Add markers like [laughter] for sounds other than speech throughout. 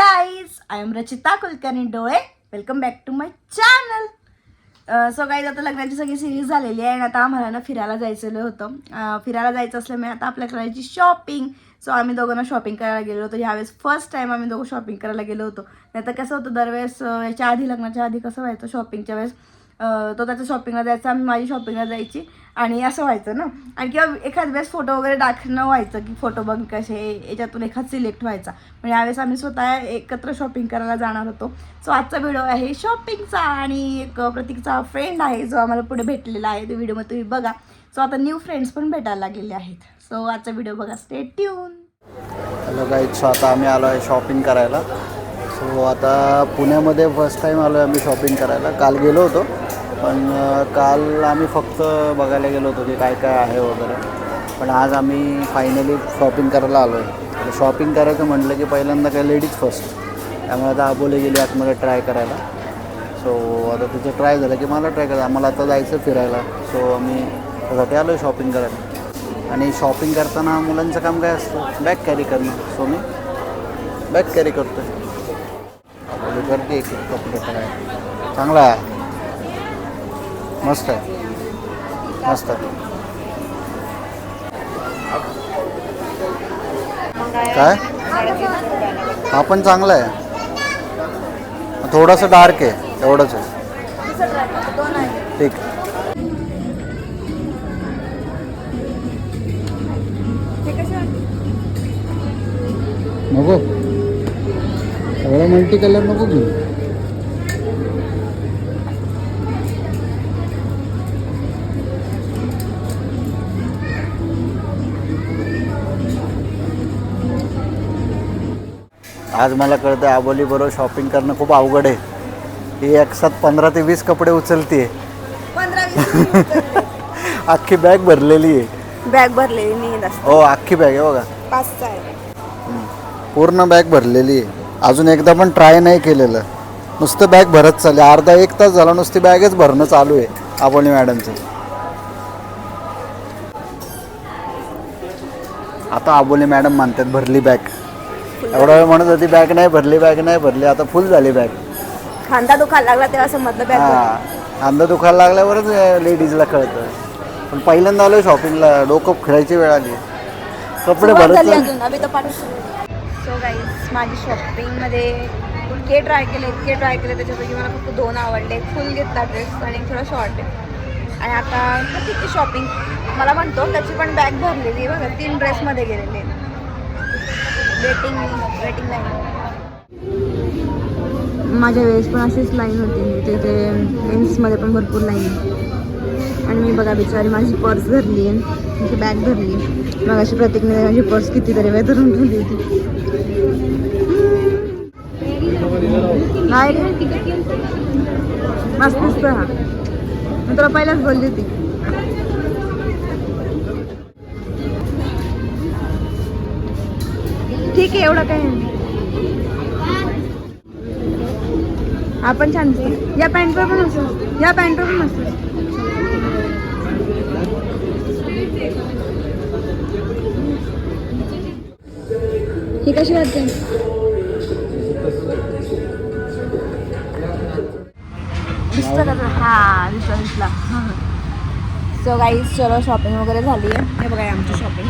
Guys I am Rachita Kulkarni डोळे welcome back to my channel so guys आता लग्नाची सगळी सिरीज झालेली आहे आणि आता आम्हाला ना फिरायला जायचं होतं. Uh, फिरायला जायचं असल्यामुळे आता आपल्या करायची शॉपिंग सो आम्ही दोघांना शॉपिंग करायला गेलो होतो. ह्यावेळेस फर्स्ट टाईम आम्ही दोघं शॉपिंग करायला गेलो होतो. नाही तर कसं होतं दरवेळेस uh, याच्या आधी लग्नाच्या आधी कसं व्हायचं शॉपिंगच्या वेळेस तो त्याच्या शॉपिंगला जायचा आम्ही माझी शॉपिंगला जायची. आणि असं व्हायचं ना. आणि किंवा एखाद वेळेस फोटो वगैरे दाखवणं व्हायचं की फोटो बघ कसे याच्यातून एखाद सिलेक्ट व्हायचा. म्हणजे यावेळेस आम्ही स्वतः एकत्र शॉपिंग करायला जाणार होतो. सो आजचा व्हिडिओ आहे शॉपिंगचा आणि एक प्रतीकचा फ्रेंड आहे जो आम्हाला पुढे भेटलेला आहे. तो व्हिडिओमध्ये तुम्ही बघा. सो आता न्यू फ्रेंड्स पण भेटायला लागलेले आहेत. सो आजचा व्हिडिओ बघा. Stay tune hello guys so आता आम्ही आलो आहे शॉपिंग करायला. सो आता पुण्यामध्ये फर्स्ट टाईम आलो आहे आम्ही शॉपिंग करायला. काल गेलो होतो. पण काल आम्ही फक्त बघायला गेलो होतो की काय काय आहे वगैरे. पण आज आम्ही फायनली शॉपिंग करायला आलो आहे शॉपिंग करायचं म्हटलं की पहिल्यांदा काय लेडीज फर्स्ट त्यामुळे आता आबोले गेली आतमध्ये ट्राय करायला. सो आता तिचं ट्राय झालं की मला ट्राय करायचं. आम्हाला आता जायचं फिरायला. सो आम्ही त्यासाठी आलो आहे शॉपिंग करायला. आणि शॉपिंग करताना मुलांचं काम काय असतं? बॅग कॅरी करणं. सो मी बॅग कॅरी करतो आहे करते एक एक कपडे काय चांगला आहे. मस्त आहे. मस्त आहे. काय? हा पण चांगला आहे. थोडंसं डार्क आहे एवढंच आहे. ठीक. नको. एवढा मल्टी कलर नको घेऊ. आज मला कळतं आबोली बरोबर शॉपिंग करणं खूप अवघड आहे. ही एक साथ पंधरा ते वीस कपडे उचलते. [laughs] अख्खी बॅग भरलेली आहे. बॅग भरलेली जास्त. हो अख्खी बॅग आहे बघा. पाचचा आहे. हम्म. पूर्ण बॅग भरलेली आहे. अजून एकदा पण ट्राय नाही केलेलं. नुसतं बॅग भरत चालले. अर्धा एक तास झाला नुसती बॅगच भरणं चालू आहे आबोली मॅडमचं आता आबोली मॅडम मानतात भरली बॅग एवढा वेळ म्हणत होती बॅग नाही भरली बॅग नाही भरली आता फुल झाली बॅग. खांदा दुखायला लागला तेव्हा समजलं बॅग हां कांदा दुखायला लागल्यावरच लेडीजला कळतं. पण पहिल्यांदा आलो शॉपिंगला डोकं खेळायची वेळ आली. कपडे भरत झाली. अजून अभि तर सो गाईज माझी शॉपिंगमध्ये इतके ट्राय केले इतके ट्राय केले त्याच्यापैकी मला फक्त दोन आवडले. फुल घेतला ड्रेस आणि थोडा शॉर्ट आहे. आणि आता आहे शॉपिंग मला म्हणतो त्याची पण बॅग भरलेली बघा तीन ड्रेसमध्ये गेलेले वेटिंग वेटिंग लाईन माझ्या वेळेस पण अशीच लाईन होती. तिथे मेन्समध्ये पण भरपूर लाईन आणि मी बघा बिचारी माझी पर्स धरली आहे. माझी बॅग धरली आहे. मग अशी प्रत्येकने माझी पर्स कितीतरी वेळ धरून ठेवली होती. नाही मस्त दिसतो हा. मी तुला पहिलाच बोलली होती. ठीक आहे एवढं काय? आपण छान दिसतो या पॅन्टवर पण असतो या पॅन्टवर पण असतो ही कशी वाटते? दिसतं का तुला? हा दिसला दिसला. सो गाईज चलो शॉपिंग वगैरे झाली आहे हे बघा आमची शॉपिंग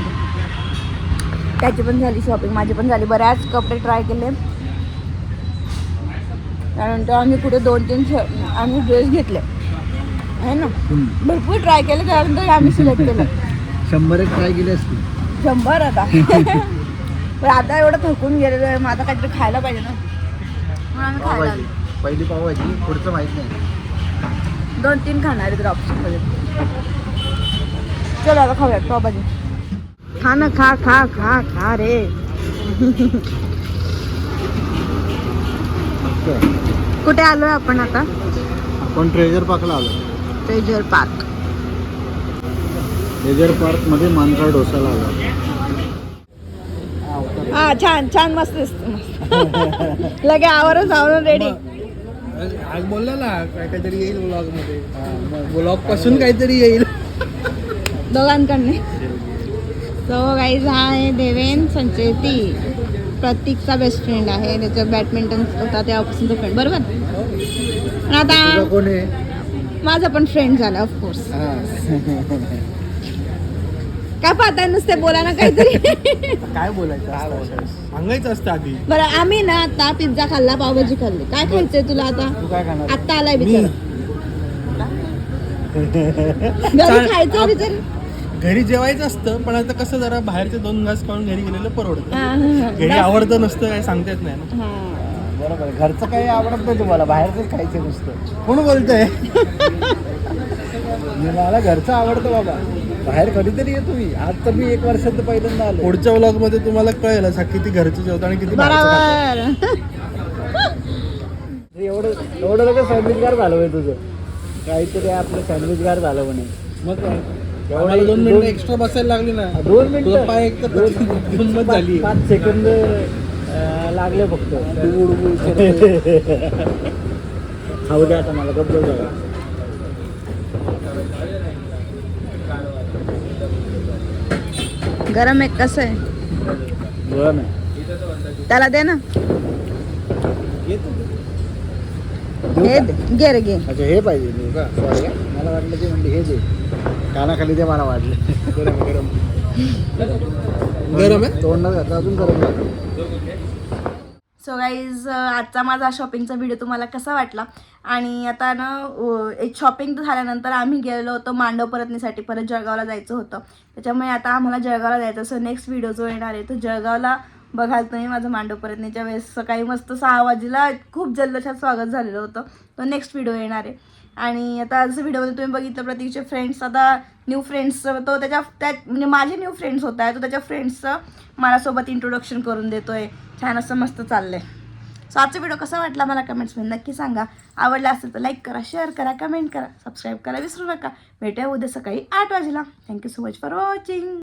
त्याची पण झाली शॉपिंग माझी पण झाली. बऱ्याच कपडे ट्राय केले. त्यानंतर आम्ही कुठे दोन तीन श- आम्ही ड्रेस घेतले. आहे ना? भरपूर ट्राय केले त्यानंतर आम्ही सिलेक्ट केलं. शंभर एक ट्राय केली असती शंभर आता. [laughs] पण आता एवढं थकून गेलेलो आहे मग आता काहीतरी खायला पाहिजे ना. म्हणून आम्ही खायला. पहिली पावभाजी पुढचं माहीत नाही. दोन तीन खाणार आहेत ऑप्शनमध्ये चलो आता खाऊयात पावभाजी. खा ना खा खा खा खा रे। कुठे आलोय आपण आता? आपण ट्रेजर पार्कला आलो ट्रेजर पार्क ट्रेजर पार्कमध्ये मानकाळ डोसाला आलो हा छान छान मस्त दिसतो मस्त. लगे आवरच आवरून रेडी आज बोलला ना काय काहीतरी येईल ब्लॉगमध्ये. ब्लॉगपासून काहीतरी येईल. दोघांकडने. सो गाईज हा आहे देवेन संचेती. प्रतीकचा बेस्ट फ्रेंड आहे. त्याचा बॅडमिंटन होता तेव्हापासूनचा फ्रेंड बरोबर? पण आता माझा पण फ्रेंड झाला ऑफकोर्स. काय पाहताय नुसते बोला ना काहीतरी? काय बोलायचं असतं? सांगायचं असतं आधी. बरं आम्ही ना आता पिझ्झा खाल्ला पावभाजी खाल्ली. काय खायचंय तुला आता? तू काय खाणार? आता आलाय बिचारा. [laughs] घरी खायचं बिचारा. घरी जेवायचं असतं पण आता कसं जरा बाहेरचे दोन घास खाऊन घरी गेलेलं परवडतं. घरी आवडतं नसतं काय सांगता येत नाही ना. हा. बरोबर. घरचं काही आवडत नाही तुम्हाला बाहेरच खायचं नुसतं. कोण बोलतंय? [laughs] मी मला घरचं आवडतं बाबा. बाहेर कधीतरी येतो मी. आज तर मी एक वर्षात पहिल्यांदा आलो पुढच्या व्लॉगमध्ये तुम्हाला कळेल असं किती घरचं जेवतं आणि किती. बरोबर. एवढं एवढं लोक सँडविचगार झालं तुझं. काहीतरी आपलं सँडविचगार झालं म्हणे. मग काय? आम्हाला दोन मिनिटं एक्स्ट्रा बसायला लागली ना. दोन मिनिटं. पाय एक तर गंमत पाच- झाली. पाच सेकंद लागले फक्त. डुबू डुबू विचारत. खाऊ द्या आता मला गप्प जाऊ गरम आहे कसं आहे? गरम आहे. त्याला दे ना. हे दे. घे रे घे. अच्छा हे पाहिजे. मला वाटलं की म्हणजे हे दे. कानाखाली ते मला वाटलं. गरम गरम गरम आहे घातलं अजून गरम सो गाईज आजचा माझा शॉपिंगचा व्हिडिओ तुम्हाला कसा वाटला? आणि आता ना एक शॉपिंग झाल्यानंतर आम्ही गेलेलो होतो मांडव परतणीसाठी परत जळगावला जायचं होतं. त्याच्यामुळे आता आम्हाला जळगावला जायचं. सो नेक्स्ट व्हिडिओ जो येणार आहे तो जळगावला बघाल तुम्ही माझं मांडव परतणीच्या वेळेस. सकाळी मस्त सहा वाजेला खूप जल्लोषात स्वागत झालेलं होतं. तो नेक्स्ट व्हिडिओ येणार आहे. आणि आता जसं व्हिडिओमध्ये तुम्ही बघितलं प्रतीकचे फ्रेंड्स आता न्यू फ्रेंड्स तो त्याच्या त्या म्हणजे माझे न्यू फ्रेंड्स होत आहे तो त्याच्या फ्रेंड्सचं माझ्यासोबत इंट्रोडक्शन करून देतो आहे छान असं मस्त चाललंय. सो आजचा व्हिडिओ कसा वाटला मला कमेंट्समध्ये नक्की सांगा. आवडला असेल तर लाईक करा शेअर करा कमेंट करा सबस्क्राईब करा विसरू नका. भेटूया उद्या सकाळी आठ वाजेला. Thank you so much for watching